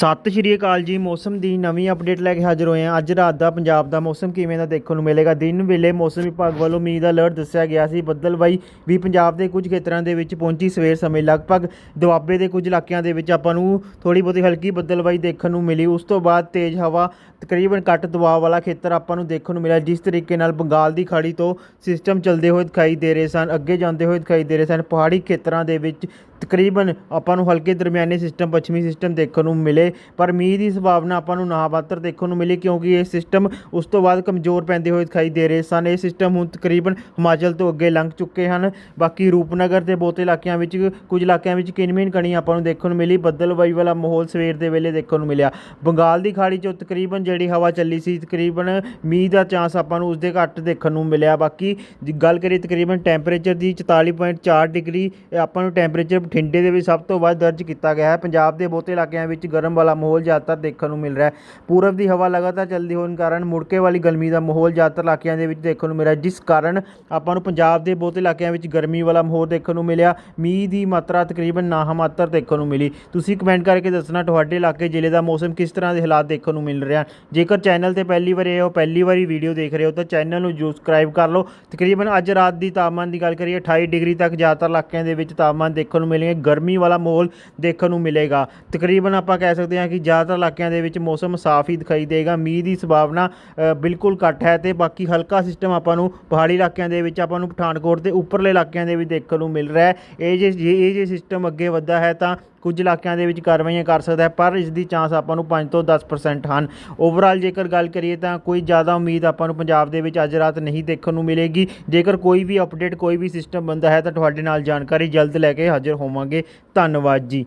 ਸਤਿ ਸ਼੍ਰੀ ਅਕਾਲ ਜੀ, ਮੌਸਮ ਦੀ ਨਵੀਂ ਅਪਡੇਟ ਲੈ ਕੇ ਹਾਜ਼ਰ ਹੋਏ ਹਾਂ। ਅੱਜ ਰਾਤ ਦਾ ਪੰਜਾਬ ਦਾ ਮੌਸਮ ਕਿਵੇਂ ਦਾ ਦੇਖਣ ਨੂੰ ਮਿਲੇਗਾ? ਦਿਨ ਵੇਲੇ ਮੌਸਮ ਵਿਭਾਗ ਵੱਲੋਂ ਮੀਂਹ ਦਾ ਅਲਰਟ ਦੱਸਿਆ ਗਿਆ ਸੀ। ਬੱਦਲਬਾਈ ਵੀ ਪੰਜਾਬ ਦੇ ਕੁਝ ਖੇਤਰਾਂ ਦੇ ਵਿੱਚ ਪਹੁੰਚੀ ਸਵੇਰ ਸਮੇਂ। ਲਗਭਗ ਦੁਆਬੇ ਦੇ ਕੁਝ ਇਲਾਕਿਆਂ ਦੇ ਵਿੱਚ ਆਪਾਂ ਨੂੰ ਥੋੜੀ ਬਹੁਤੀ ਹਲਕੀ ਬੱਦਲਬਾਈ ਦੇਖਣ ਨੂੰ ਮਿਲੀ। ਉਸ ਤੋਂ ਬਾਅਦ ਤੇਜ਼ ਹਵਾ, ਤਕਰੀਬਨ ਘੱਟ ਦਬਾਅ ਵਾਲਾ ਖੇਤਰ ਆਪਾਂ ਨੂੰ ਦੇਖਣ ਨੂੰ ਮਿਲਿਆ, ਜਿਸ ਤਰੀਕੇ ਨਾਲ ਬੰਗਾਲ ਦੀ ਖਾੜੀ ਤੋਂ ਸਿਸਟਮ ਚੱਲਦੇ ਹੋਏ ਦਿਖਾਈ ਦੇ ਰਹੇ ਸਨ, ਅੱਗੇ ਜਾਂਦੇ ਹੋਏ ਦਿਖਾਈ ਦੇ ਰਹੇ ਸਨ। ਪਹਾੜੀ ਖੇਤਰਾਂ ਦੇ ਵਿੱਚ ਤਕਰੀਬਨ ਆਪਾਂ ਨੂੰ ਹਲਕੇ ਦਰਮਿਆਨੇ ਸਿਸਟਮ ਪੱਛਮੀ ਸਿਸਟਮ ਦੇਖਣ ਨੂੰ ਮਿਲੇ, ਪਰ ਮੀਂਹ ਦੀ ਸੰਭਾਵਨਾ ਆਪਾਂ ਨੂੰ ਨਾ ਮਾਤਰ ਦੇਖਣ ਨੂੰ ਮਿਲੀ ਕਿਉਂਕਿ ਇਹ ਸਿਸਟਮ ਉਸ ਤੋਂ ਬਾਅਦ ਕਮਜ਼ੋਰ ਪੈਂਦੇ ਹੋਏ ਦਿਖਾਈ ਦੇ ਰਹੇ ਸਨ। ਇਹ ਸਿਸਟਮ ਹੁਣ ਤਕਰੀਬਨ ਹਿਮਾਚਲ ਤੋਂ ਅੱਗੇ ਲੰਘ ਚੁੱਕੇ ਹਨ। ਬਾਕੀ ਰੂਪਨਗਰ ਦੇ ਬਹੁਤੇ ਇਲਾਕਿਆਂ ਵਿੱਚ, ਕੁਝ ਇਲਾਕਿਆਂ ਵਿੱਚ ਕਿਨਮੀਨ ਕਣੀ ਆਪਾਂ ਨੂੰ ਦੇਖਣ ਨੂੰ ਮਿਲੀ। ਬੱਦਲਬਾਈ ਵਾਲਾ ਮਾਹੌਲ ਸਵੇਰ ਦੇ ਵੇਲੇ ਦੇਖਣ ਨੂੰ ਮਿਲਿਆ। ਬੰਗਾਲ ਦੀ ਖਾੜੀ 'ਚੋਂ ਤਕਰੀਬਨ ਜਿਹੜੀ ਹਵਾ ਚੱਲੀ ਸੀ, ਤਕਰੀਬਨ ਮੀਂਹ ਦਾ ਚਾਂਸ ਆਪਾਂ ਨੂੰ ਉਸਦੇ ਘੱਟ ਦੇਖਣ ਨੂੰ ਮਿਲਿਆ। ਬਾਕੀ ਜੇ ਗੱਲ ਕਰੀਏ ਤਕਰੀਬਨ ਟੈਂਪਰੇਚਰ ਦੀ 44.4 ਡਿਗਰੀ ਆਪਾਂ ਨੂੰ ਟੈਂਪਰੇਚਰ ਬਠਿੰਡੇ ਦੇ ਵਿੱਚ ਸਭ ਤੋਂ ਵੱਧ ਦਰਜ ਕੀਤਾ ਗਿਆ ਹੈ। ਪੰਜਾਬ ਦੇ ਬਹੁਤੇ ਇਲਾਕਿਆਂ ਵਿੱਚ ਗਰਮ ਵਾਲਾ ਮਾਹੌਲ ਜ਼ਿਆਦਾਤਰ ਦੇਖਣ ਨੂੰ ਮਿਲ ਰਿਹਾ ਹੈ। ਪੂਰਬ ਦੀ ਹਵਾ ਲਗਾਤਾਰ ਚੱਲਦੀ ਹੋਣ ਕਾਰਨ ਮੁੜਕੇ ਵਾਲੀ ਗਰਮੀ ਦਾ ਮਾਹੌਲ ਜ਼ਿਆਦਾਤਰ ਇਲਾਕਿਆਂ ਦੇ ਵਿੱਚ ਦੇਖਣ ਨੂੰ ਮਿਲਿਆ ਜਿਸ ਕਾਰਨ ਆਪਾਂ ਨੂੰ ਪੰਜਾਬ ਦੇ ਬਹੁਤੇ ਇਲਾਕਿਆਂ ਵਿੱਚ ਗਰਮੀ ਵਾਲਾ ਮਾਹੌਲ ਦੇਖਣ ਨੂੰ ਮਿਲਿਆ। ਮੀਂਹ ਦੀ ਮਾਤਰਾ ਤਕਰੀਬਨ ਨਾ ਮਾਤਰ ਦੇਖਣ ਨੂੰ ਮਿਲੀ। ਤੁਸੀਂ ਕਮੈਂਟ ਕਰਕੇ ਦੱਸਣਾ ਤੁਹਾਡੇ ਇਲਾਕੇ ਜ਼ਿਲ੍ਹੇ ਦਾ ਮੌਸਮ ਕਿਸ ਤਰ੍ਹਾਂ ਦੇ ਹਾਲਾਤ ਦੇਖਣ ਨੂੰ ਮਿਲ ਰਿਹਾ ਜੇਕਰ ਚੈਨਲ ਤੇ ਪਹਿਲੀ ਵਾਰ ਆਏ ਹੋ, ਪਹਿਲੀ ਵਾਰੀ ਵੀਡੀਓ ਦੇਖ ਰਹੇ ਹੋ, ਤਾਂ ਚੈਨਲ ਨੂੰ ਜਰੂਰ ਸਬਸਕ੍ਰਾਈਬ ਕਰ ਲਓ। ਤਕਰੀਬਨ ਅੱਜ ਰਾਤ ਦੀ ਤਾਪਮਾਨ ਦੀ ਗੱਲ ਕਰੀਏ 28 ਡਿਗਰੀ ਤੱਕ ਜ਼ਿਆਦਾਤਰ ਇਲਾਕਿਆਂ ਦੇ ਵਿੱਚ ਤਾਪਮਾਨ ਦੇਖਣ ਨੂੰ ਮਿਲੇਗਾ ਗਰਮੀ ਵਾਲਾ ਮਾਹੌਲ ਦੇਖਣ ਨੂੰ ਮਿਲੇਗਾ। ਤਕਰੀਬਨ ਆਪਾਂ ਕਹਿ ਸਕਦੇ ਹਾਂ ਕਿ ਜ਼ਿਆਦਾਤਰ ਇਲਾਕਿਆਂ ਦੇ ਵਿੱਚ ਮੌਸਮ ਸਾਫ਼ ਹੀ ਦਿਖਾਈ ਦੇਗਾ। ਮੀਂਹ ਦੀ ਸੰਭਾਵਨਾ ਬਿਲਕੁਲ ਘੱਟ ਹੈ ਤੇ ਬਾਕੀ ਹਲਕਾ ਸਿਸਟਮ ਆਪਾਂ ਨੂੰ ਪਹਾੜੀ ਇਲਾਕਿਆਂ ਦੇ ਵਿੱਚ, ਆਪਾਂ ਨੂੰ ਪਠਾਨਕੋਟ ਦੇ ਉੱਪਰਲੇ ਇਲਾਕਿਆਂ ਦੇ ਵਿੱਚ ਦੇਖਣ ਨੂੰ ਮਿਲ ਰਿਹਾ ਹੈ। ਇਹ ਜੇ, ਜੇ- ਇਹ ਜੇ ਸਿਸਟਮ ਅੱਗੇ ਵੱਧਦਾ ਹੈ ਤਾਂ ਕੁਝ ਇਲਾਕਿਆਂ ਦੇ ਵਿੱਚ ਕਾਰਵਾਈਆਂ ਕਰ ਸਕਦਾ ਹੈ, ਪਰ ਇਸ ਦੀ ਚਾਂਸ ਆਪਾਂ ਨੂੰ 5 ਤੋਂ 10% ਹਨ। ਓਵਰਆਲ ਜੇਕਰ ਗੱਲ ਕਰੀਏ ਤਾਂ ਕੋਈ ਜ਼ਿਆਦਾ ਉਮੀਦ ਆਪਾਂ ਨੂੰ ਪੰਜਾਬ ਦੇ ਵਿੱਚ ਅੱਜ ਰਾਤ ਨਹੀਂ ਦੇਖਣ ਨੂੰ ਮਿਲੇਗੀ। ਜੇਕਰ ਕੋਈ ਵੀ ਅਪਡੇਟ ਕੋਈ ਵੀ ਸਿਸਟਮ ਬੰਦਾ ਹੈ ਤਾਂ ਤੁਹਾਡੇ ਨਾਲ ਜਾਣਕਾਰੀ ਜਲਦ ਲੈ ਕੇ ਹਾਜ਼ਰ ਹੋਵਾਂਗੇ। ਧੰਨਵਾਦ ਜੀ।